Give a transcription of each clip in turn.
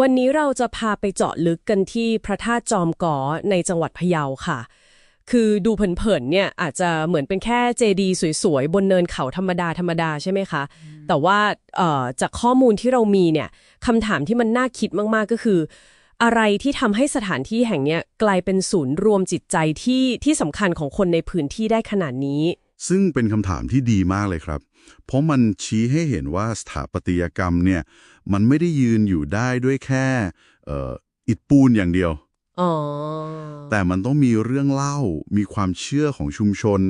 วันนี้เราจะพาไปเจาะลึกกันที่พระธาตุจอมก๋อในจังหวัดพะเยาค่ะ คือดูเผินๆเนี่ยอาจจะเหมือนเป็นแค่เจดีย์สวยๆ บนเนินเขาธรรมดาธรรมดาใช่ไหมคะ แต่ว่าจากข้อมูลที่เรามีเนี่ยคำถามที่มันน่าคิดมากๆก็คือ อะไรที่ทำให้สถานที่แห่งเนี้ยกลายเป็นศูนย์รวมจิตใจที่ที่สำคัญของคนในพื้นที่ได้ขนาดนี้ ซึ่งเป็นคำถามที่ดีมากเลยครับ เพราะมันชี้ให้เห็นว่าสถาปัตยกรรมเนี่ยมันไม่ได้ยืนอยู่ได้ด้วยแค่เอ่ออิฐปูนอย่างเดียวอ๋อแต่มันต้องมีเรื่องเล่า มีความเชื่อของชุมชน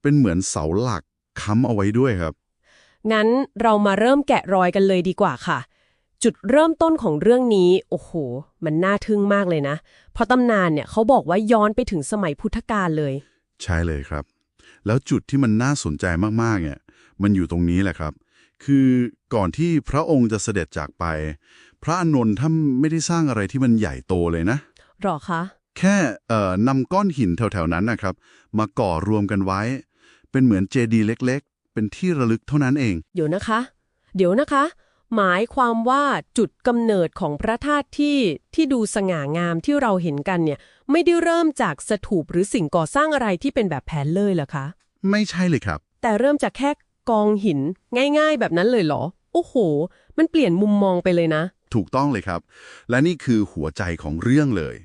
เป็นเหมือนเสาหลักค้ำเอาไว้ด้วยครับ งั้นเรามาเริ่มแกะรอยกันเลยดีกว่าค่ะ จุดเริ่มต้นของเรื่องนี้ โอ้โห มันน่าทึ่งมากเลยนะ เพราะตำนานเนี่ยเขาบอกว่าย้อนไปถึงสมัยพุทธกาลเลย ใช่เลยครับ แล้วจุดที่มันน่าสนใจมากๆเนี่ยมันอยู่ตรงนี้แหละครับ คือก่อนที่พระองค์จะเสด็จจากไป พระอานนท์ท่านไม่ได้สร้างอะไรที่มันใหญ่โตเลยนะหรอคะแค่เอ่อนำก้อนหินแถวๆนั้นนะครับ มาก่อรวมกันไว้ เป็นเหมือนเจดีย์เล็ก ๆ เป็นที่ระลึกเท่านั้นเอง เดี๋ยวนะคะ เดี๋ยวนะคะ หมายความว่าจุดกำเนิดของพระธาตุที่ที่ดูสง่างามที่เราเห็นกันเนี่ย ไม่ได้เริ่มจากสถูปหรือสิ่งก่อสร้างอะไรที่เป็นแบบแผนเลยเหรอคะ ไม่ใช่เลยครับ แต่เริ่มจากแค่กองหินง่ายๆ แบบนั้นเลยเหรอ โอ้โห มันเปลี่ยนมุมมองไปเลยนะ ถูกต้องเลยครับ และนี่คือหัวใจของเรื่องเลย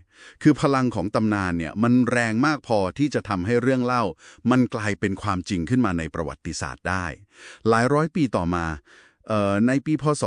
คือพลังของตำนานเนี่ยมันแรงมากพอที่จะทำให้เรื่องเล่า มันกลายเป็นความจริงขึ้นมาในประวัติศาสตร์ได้ หลายร้อยปีต่อมาเอ่อ ในปีพศ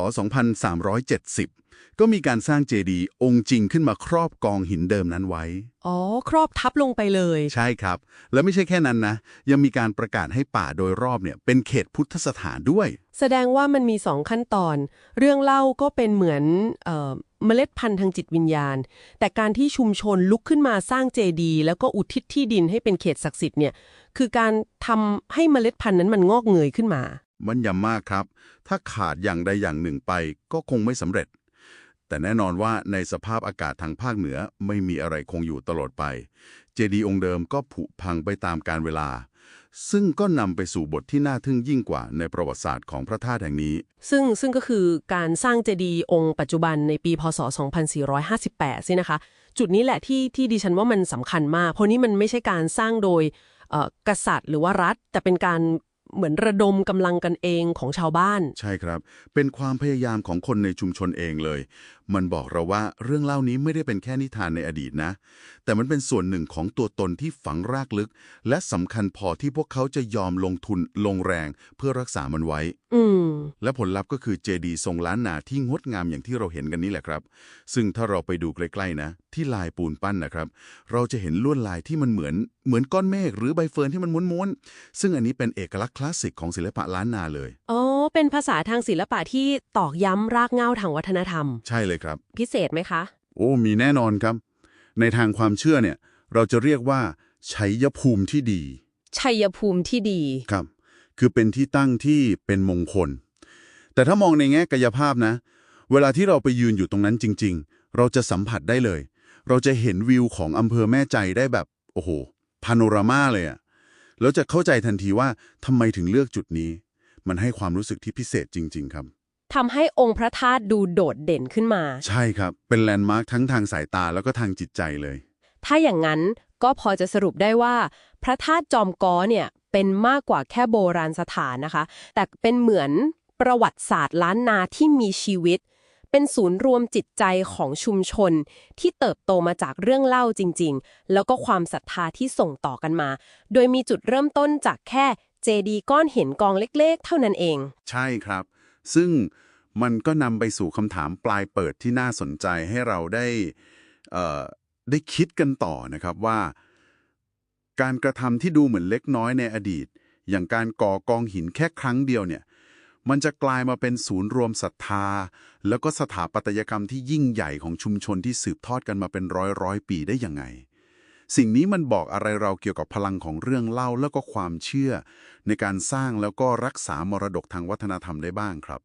2370 ก็มีการสร้างเจดีย์องค์จริงขึ้นมาครอบกองหินเดิมนั้นไว้ อ๋อ ครอบทับลงไปเลย ใช่ครับ และไม่ใช่แค่นั้นนะ ยังมีการประกาศให้ป่าโดยรอบเนี่ยเป็นเขตพุทธสถานด้วย แสดงว่ามันมีสองขั้นตอน เรื่องเล่าก็เป็นเหมือนเอ่อเมล็ดพันธุ์ทางจิตวิญญาณ แต่การที่ชุมชนลุกขึ้นมาสร้างเจดีย์แล้วก็อุทิศที่ดินให้เป็นเขตศักดิ์สิทธิ์เนี่ย คือการทำให้เมล็ดพันธุ์นั้นมันงอกเงยขึ้นมา มันยำมากครับ ถ้าขาดอย่างใดอย่างหนึ่งไปก็คงไม่สำเร็จ แต่แน่นอนว่าในสภาพอากาศทางภาคเหนือไม่มีอะไรคงอยู่ตลอดไป เจดีย์องค์เดิมก็ผุพังไปตามกาลเวลา ซึ่งก็นำไปสู่บทที่น่าทึ่งยิ่งกว่าในประวัติศาสตร์ของพระธาตุแห่งนี้ ซึ่งซึ่งก็คือการสร้างเจดีย์องค์ปัจจุบันในปีพศ 2458สินะคะจุดนี้แหละที่ที่ดิฉันว่ามันสำคัญมาก เพราะนี่มันไม่ใช่การสร้างโดยกษัตริย์หรือว่ารัฐ แต่เป็นการ เหมือนระดมกำลังกันเองของชาวบ้าน ใช่ครับ เป็นความพยายามของคนในชุมชนเองเลยมันบอกเราว่าเรื่องเล่านี้ไม่ได้เป็นแค่นิทานในอดีตนะ แต่มันเป็นส่วนหนึ่งของตัวตนที่ฝังรากลึก และสำคัญพอที่พวกเขาจะยอมลงทุนลงแรงเพื่อรักษามันไว้ อืมและผลลัพธ์ก็คือเจดีย์ทรงล้านนาที่งดงามอย่างที่เราเห็นกันนี่แหละครับ ซึ่งถ้าเราไปดูใกล้ๆนะ ที่ลายปูนปั้นนะครับ เราจะเห็นลวดลายที่มันเหมือนเหมือนก้อนเมฆหรือใบเฟิร์นที่มันม้วนๆซึ่งอันนี้เป็นเอกลักษณ์คลาสสิกของศิลปะล้านนาเลยอ๋อ เป็นภาษาทางศิลปะที่ตอกย้ำรากเหง้าทางวัฒนธรรม ใช่เลยครับ พิเศษไหมคะ โอ้มีแน่นอนครับ ในทางความเชื่อเนี่ย เราจะเรียกว่าชัยภูมิที่ดี ชัยภูมิที่ดี ครับ คือเป็นที่ตั้งที่เป็นมงคล แต่ถ้ามองในแง่กายภาพนะ เวลาที่เราไปยืนอยู่ตรงนั้นจริง ๆ เราจะสัมผัสได้เลย เราจะเห็นวิวของอำเภอแม่ใจได้แบบ โอ้โห พาโนรามาเลยอะแล้วจะเข้าใจทันทีว่าทำไมถึงเลือกจุดนี้ มันให้ความรู้สึกที่พิเศษจริง ๆ ครับทำให้องค์พระธาตุดูโดดเด่นขึ้นมา ใช่ครับ เป็นแลนด์มาร์คทั้งทางสายตาแล้วก็ทางจิตใจเลย ถ้าอย่างนั้นก็พอจะสรุปได้ว่า พระธาตุจอมก้อเนี่ยเป็นมากกว่าแค่โบราณสถานนะคะ แต่เป็นเหมือนประวัติศาสตร์ล้านนาที่มีชีวิต เป็นศูนย์รวมจิตใจของชุมชน ที่เติบโตมาจากเรื่องเล่าจริง ๆ แล้วก็ความศรัทธาที่ส่งต่อกันมา โดยมีจุดเริ่มต้นจากแค่ เจดีก้อนหินกองเล็กๆ เท่านั้นเอง ใช่ครับ ซึ่งมันก็นำไปสู่คำถามปลายเปิดที่น่าสนใจให้เราได้ได้คิดกันต่อนะครับว่า การกระทำที่ดูเหมือนเล็กน้อยในอดีต อย่างการก่อกองหินแค่ครั้งเดียวเนี่ยมันจะกลายมาเป็นศูนย์รวมศรัทธา แล้วก็สถาปัตยกรรมที่ยิ่งใหญ่ของชุมชนที่สืบทอดกันมาเป็นร้อยร้อยปีได้ยังไง สิ่งนี้มันบอกอะไรเราเกี่ยวกับพลังของเรื่องเล่าแล้วก็ความเชื่อ ในการสร้างแล้วก็รักษามรดกทางวัฒนธรรมได้บ้างครับ